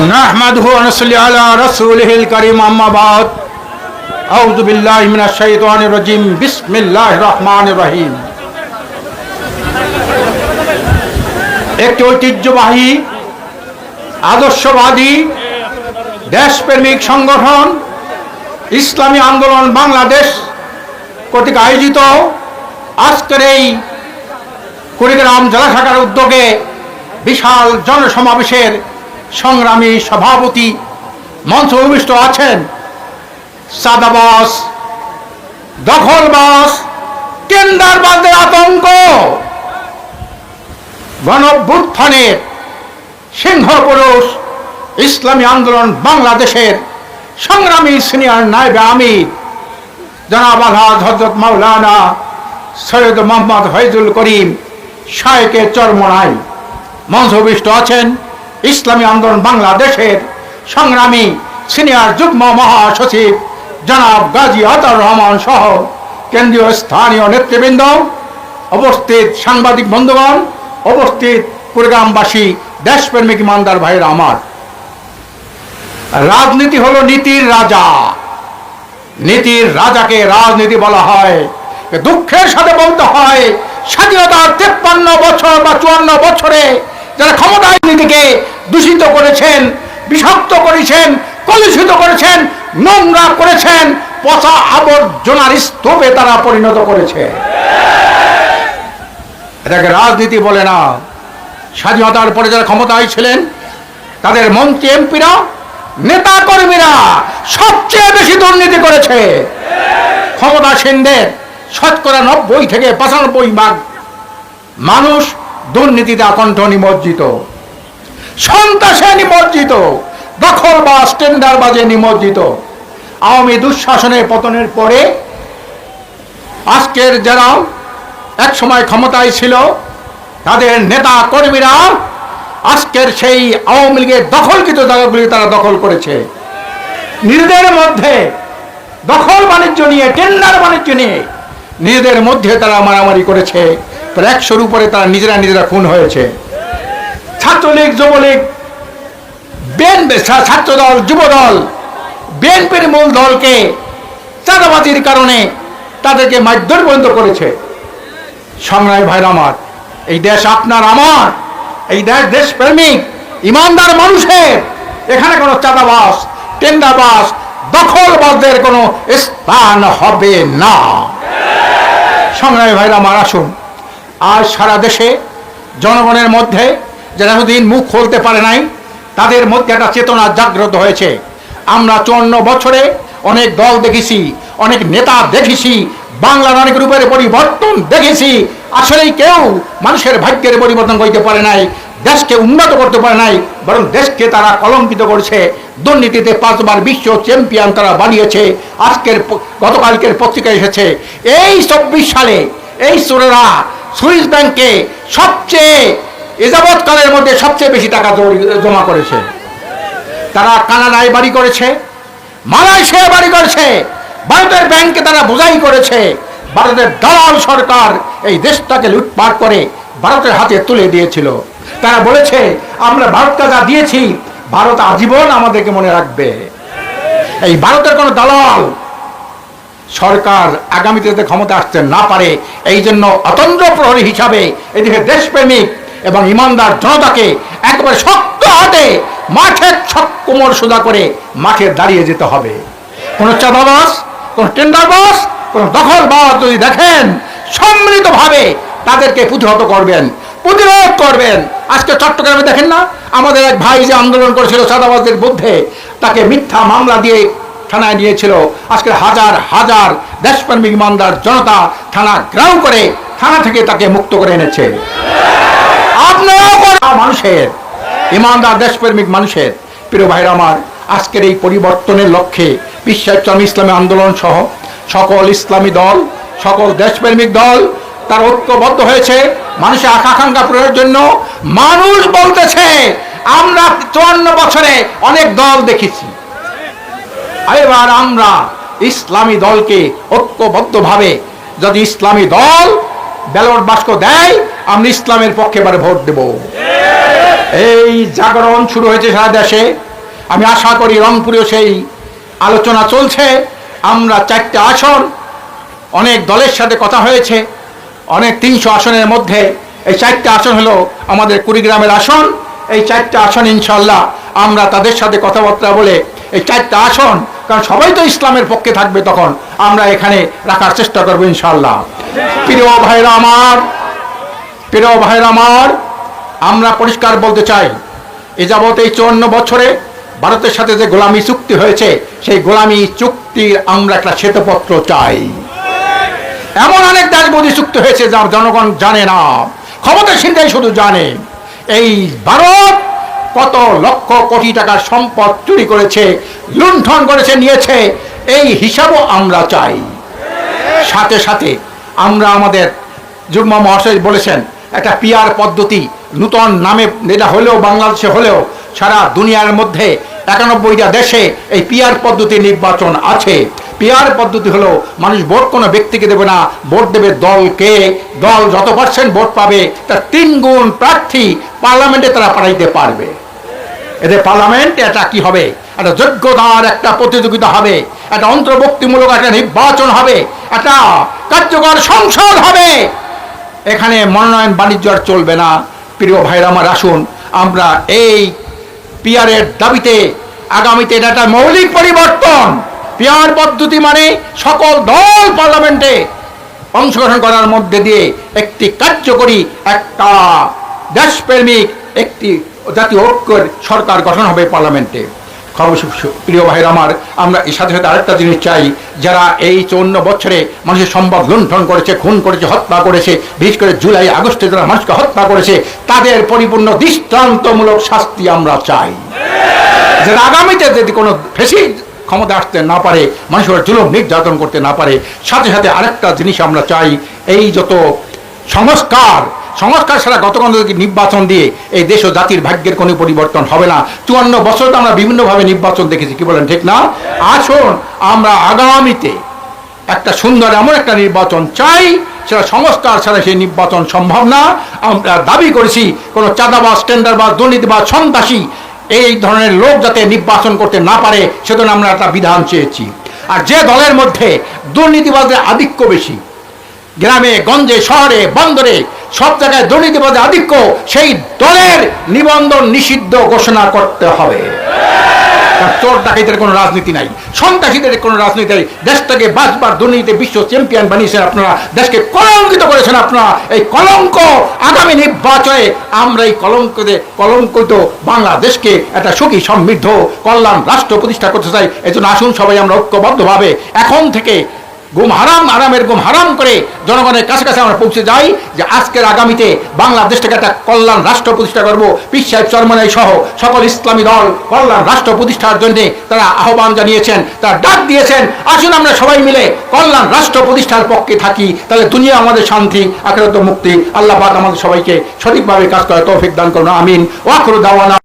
نحمده ونصلي على رسوله الكريم أما بعد أعوذ بالله من الشيطان الرجيم بسم الله الرحمن الرحيم একটি ঐতিহ্যবাহী আদর্শবাদী দেশপ্রেমিক সংগঠন ইসলামী আন্দোলন বাংলাদেশ কর্তৃক আয়োজিত আজকের এই কুড়িগ্রাম জেলা শাখার উদ্যোগে বিশাল জনসমাবেশের সংগ্রামী সভাপতি মঞ্চ ভূমিষ্ঠ আছেন সাদাবাস, দখলবাস টেন্ডারবাজদের আতঙ্ক। গণভ্যুত্থানের সিংহ পুরুষ ইসলামী আন্দোলন বাংলাদেশের সংগ্রামী সিনিয়র নায়েবে আমির, জনাব আলহাজ হজরত মাওলানা সৈয়দ মোহাম্মদ ফৈজুল করিম শায়েকে চরমনাই মঞ্চভূষ্ট আছেন ইসলামী আন্দোলন বাংলাদেশের সংগ্রামী সিনিয়র যুগ্ম মহাসচিব জনাব গাজী আতার রহমান সহ কেন্দ্রীয় স্থানীয় নেতৃবৃন্দ উপস্থিত সাংবাদিক বন্ধুগণ উপস্থিত কুড়িগ্রামবাসী, দেশপ্রেমিক ইমানদার ভাইয়ের আমার। রাজনীতি হলো নীতির রাজা। নীতির রাজাকে রাজনীতি বলা হয়। দুঃখের সাথে বলতে হয়, স্বাধীনতার তেপ্পান্ন বছর বা চুয়ান্ন বছরে যারা ক্ষমতায় নীতিকে দূষিত করেছেন, বিষাক্ত করেছেন, কলুষিত করেছেন, নোংরা করেছেন, পচা আবর্জনার স্তূপে তারা পরিণত করেছে। এটাকে রাজনীতি বলে না। স্বাধীনতার পরে যারা ক্ষমতায় ছিলেন, তাদের মন্ত্রী, এমপিরা, নেতা কর্মীরা সবচেয়ে বেশি দুর্নীতি করেছে। ক্ষমতাসীনদের শতকরা নব্বই থেকে পঁচানব্বই ভাগ মানুষ দুর্নীতিতে আকণ্ঠ নিমজ্জিত। সন্ত্রাসে নিমজ্জিত, দখল বা স্টেন্ডার বাজে নিমজ্জিত। আওয়ামী দুঃশাসনের পতনের পরে আজকের যারা এক সময় ক্ষমতায় ছিল, তাদের নেতা কর্মীরা আজকের সেই আওয়ামী লীগের দখলকৃত জায়গাগুলি তারা দখল করেছে। নিজেদের মধ্যে দখল বাণিজ্য নিয়ে, টেন্ডার বাণিজ্য নিয়ে নিজেদের মধ্যে তারা মারামারি করেছে। প্রায় একশোর উপরে তারা নিজেরা নিজেরা খুন হয়েছে। ছাত্রলীগ, যুবলীগ বিএনপি ছাত্রদল, যুবদল বিএনপির মূল দলকে চাঁদাবাজির কারণে তাদেরকে মারধর পর্যন্ত করেছে। সংগ্রামী ভাইরা আমার, এই দেশ আপনার আমার, এই দেশ দেশপ্রেমিক, ইমানদার মানুষের, এখানে কোনো চাঁদাবাস টেন্ডাবাস দখলবাজদের কোনো স্থান হবে না। সংগ্রামী ভাইরা আমার, আসুন, আজ সারা দেশে জনগণের মধ্যে যারা এতদিন মুখ খুলতে পারে নাই। তাদের মধ্যে একটা চেতনা জাগ্রত হয়েছে। আমরা চুয়ান্ন বছরে অনেক দল দেখেছি, অনেক নেতা দেখেছি বাংলার অনেক রূপের পরিবর্তন দেখেছি। আসলেই কেউ মানুষের ভাগ্যের পরিবর্তন করতে পারে নাই, দেশকে উন্নত করতে পারে নাই, বরং দেশকে তারা কলঙ্কিত করেছে। দুর্নীতিতে পাঁচবার বিশ্ব চ্যাম্পিয়ন তারা বানিয়েছে। আজকের গতকালকের পত্রিকায় এসেছে। এই চব্বিশ সালে এই চোরেরা সুইস ব্যাংকে সবচেয়ে এজাবৎকালের মধ্যে সবচেয়ে বেশি টাকা জমা করেছে। তারা কানাডায় বাড়ি করেছে মালয়েশিয়া বাড়ি করেছে, ভারতের ব্যাংকে তারা বোঝাই করেছে, ভারতের দালাল সরকার এই দেশটাকে লুটপাট করে ভারতের হাতে তুলে দিয়েছিল। তারা বলেছে, আমরা ভারতকে যা দিয়েছি, ভারত আজীবন আমাদেরকে মনে রাখবে। এই ভারতের কোনো দালাল সরকার আগামীতে ক্ষমতা আসতে না পারে, এই জন্য অতন্ত্র প্রহরী হিসাবে এদিকে দেশপ্রেমিক এবং ইমানদার জনতাকে একবারে শক্ত হাতে মাঠের কোমর সোজা করে মাঠে দাঁড়িয়ে যেতে হবে। কোনো চাঁদাবাস কোনো টেন্ডারবাস কোনো দখলবাস যদি দেখেন, সম্মিলিতভাবে তাদেরকে প্রতিহত করবেন, প্রতিরোধ করবেন। আজকে চট্টগ্রামে দেখেন না, আমাদের এক ভাই যে আন্দোলন করেছিল চাঁদাবাজদের বিরুদ্ধে, তাকে মিথ্যা মামলা দিয়ে থানায় নিয়েছিল। আজকে হাজার হাজার দেশপ্রেমিক ইমানদার জনতা থানা গ্রাউ করে থানা থেকে তাকে মুক্ত করে এনেছে। আপনারাও মানুষের, ইমানদার, দেশপ্রেমিক মানুষের, প্রিয় ভাইরা আমার, আজকের এই পরিবর্তনের লক্ষ্যে বিশ্ব ইসলামী ইসলামী আন্দোলন সহ সকল ইসলামী দল, সকল দেশপ্রেমিক দল তার ঐক্যবদ্ধ হয়েছে। মানুষের আকাঙ্ক্ষা পূরণের জন্য মানুষ বলতেছে, আমরা চুয়ান্ন বছরে অনেক দল দেখেছি। এবার আমরা ইসলামী দলকে ঐক্যবদ্ধভাবে, যদি ইসলামী দল ব্যালট বাক্স দেয় আমরা ইসলামের পক্ষে এবারে ভোট দেব। এই জাগরণ শুরু হয়েছে সারা দেশে। আমি আশা করি রংপুরেও সেই আলোচনা চলছে। আমরা চারটে আসন, অনেক দলের সাথে কথা হয়েছে, অনেক তিনশো আসনের মধ্যে। এই চারটে আসন হলো আমাদের কুড়িগ্রামের আসন। এই চারটে আসন ইনশাল্লাহ আমরা তাদের সাথে কথাবার্তা বলে এই চারটে আসন, কারণ সবাই তো ইসলামের পক্ষে থাকবে তখন আমরা এখানে রাখার চেষ্টা করব ইনশাল্লাহ প্রিয় ভাইরা আমার, প্রিয় ভাইরা আমার, আমরা পরিষ্কার বলতে চাই, এ যাবৎ এই চুয়ান্ন বছরে ভারতের সাথে যে গোলামী চুক্তি হয়েছে, সেই গোলামী চুক্তির আমরা একটা শ্বেতপত্র চাই। এমন অনেক দেশবধি চুক্তি হয়েছে যার জনগণ জানে না ক্ষমতাসীনটাই শুধু জানে, এই ভারত কত লক্ষ কোটি টাকার সম্পদ চুরি করেছে, লুণ্ঠন করেছে, নিয়েছে, এই হিসাবও আমরা চাই। সাথে সাথে আমরা আমাদের যুগ্ম মহাশয় বলেছেন, একটা পিয়ার পদ্ধতি নূতন নামে এটা হলেও, বাংলাদেশে হলেও সারা দুনিয়ার মধ্যে একানব্বইটা দেশে এই পিয়ার পদ্ধতি নির্বাচন আছে। পিয়ার পদ্ধতি হলো মানুষ ভোট কোনো ব্যক্তিকে দেবে না, ভোট দেবে দলকে দল যত পার্সেন্ট ভোট পাবে, তার তিন গুণ প্রার্থী পার্লামেন্টে তারা পাঠাইতে পারবে। এদের পার্লামেন্ট এটা কি হবে? একটা যোগ্যতার একটা প্রতিযোগিতা হবে, একটা অন্তর্ভুক্তিমূলক একটা নির্বাচন হবে, একটা কার্যকর সংসদ হবে। এখানে মনোনয়ন বাণিজ্য আর চলবে না। প্রিয় ভাইরা আমার, আসুন, আমরা এই পিয়ারের দাবিতে আগামীতে এটা একটা মৌলিক পরিবর্তন। পিয়ার পদ্ধতি মানে সকল দল পার্লামেন্টে অংশগ্রহণ করার মধ্যে দিয়ে একটি কার্যকরী একটা দেশপ্রেমিক একটি জাতীয় ঐক্যের সরকার গঠন হবে পার্লামেন্টে। প্রিয় ভাইয়ের আমার, আমরা এর সাথে সাথে আরেকটা জিনিস চাই, যারা এই চৌন্ন বছরে মানুষের সম্পদ লুণ্ঠন করেছে, খুন করেছে, হত্যা করেছে, বিশেষ করে জুলাই আগস্টে যারা মানুষকে হত্যা করেছে, তাদের পরিপূর্ণ দৃষ্টান্তমূলক শাস্তি আমরা চাই। যে আগামীতে যদি কোনো ফেসি ক্ষমতা আসতে না পারে, মানুষের জুলুম, নির্যাতন করতে না পারে, সাথে সাথে আরেকটা জিনিস আমরা চাই, এই যত সংস্কার সংস্কার ছাড়া গতকাল নির্বাচন দিয়ে এই দেশ ও জাতির ভাগ্যের কোনো পরিবর্তন হবে না। চুয়ান্ন বছর তো আমরা বিভিন্নভাবে নির্বাচন দেখেছি, কি বলেন, ঠিক না? আসুন, আমরা আগামীতে একটা সুন্দর এমন একটা নির্বাচন চাই, সেটা সংস্কার ছাড়া সেই নির্বাচন সম্ভব না। আমরা দাবি করেছি, কোনো চাঁদাবাজ, টেন্ডারবাজ, দুর্নীতিবাজ, সন্ত্রাসী এই ধরনের লোক যাতে নির্বাচন করতে না পারে, সেজন্য আমরা একটা বিধান চেয়েছি। আর যে দলের মধ্যে দুর্নীতিবাজের আধিক্য বেশি, গ্রামে, গঞ্জে, শহরে, বন্দরে সব জায়গায় দুর্নীতিবাজের আধিক্য, সেই দলের নিবন্ধন নিষিদ্ধ ঘোষণা করতে হবে। চোর ডাকাইতের কোনো রাজনীতি নাই, সন্ত্রাসীদের কোনো রাজনীতি নেই। দেশটাকে বাঁচবার দুর্নীতি বিশ্ব চ্যাম্পিয়ন বানিয়েছেন আপনারা, দেশকে কলঙ্কিত করেছেন আপনারা। এই কলঙ্ক আগামী নির্বাচনে আমরা এই কলঙ্কতে কলঙ্কিত বাংলাদেশকে একটা সুখী, সমৃদ্ধ, কল্যাণ, রাষ্ট্র প্রতিষ্ঠা করতে চাই। এই আসুন সবাই, আমরা ঐক্যবদ্ধভাবে এখন থেকে গুম হারাম আরামের গুম হারাম করে জনগণের কাছে কাছে আমরা পৌঁছে যাই যে আজকের আগামীতে বাংলাদেশটাকে একটা কল্যাণ রাষ্ট্র প্রতিষ্ঠা করব। পীর সাহেব চরমনাই সহ সকল ইসলামী দল কল্যাণ রাষ্ট্র প্রতিষ্ঠার জন্য তারা আহ্বান জানিয়েছেন, তারা ডাক দিয়েছেন। আসুন আমরা সবাই মিলে কল্যাণ রাষ্ট্র প্রতিষ্ঠার পক্ষে থাকি। তাহলে দুনিয়া আমাদের শান্তি, আখেরাত মুক্তি। আল্লাহ পাক আমাদের সবাইকে সঠিকভাবে কাজ করার তৌফিক দান করুন। আমিন। ওয়াকরু দাওয়ানা।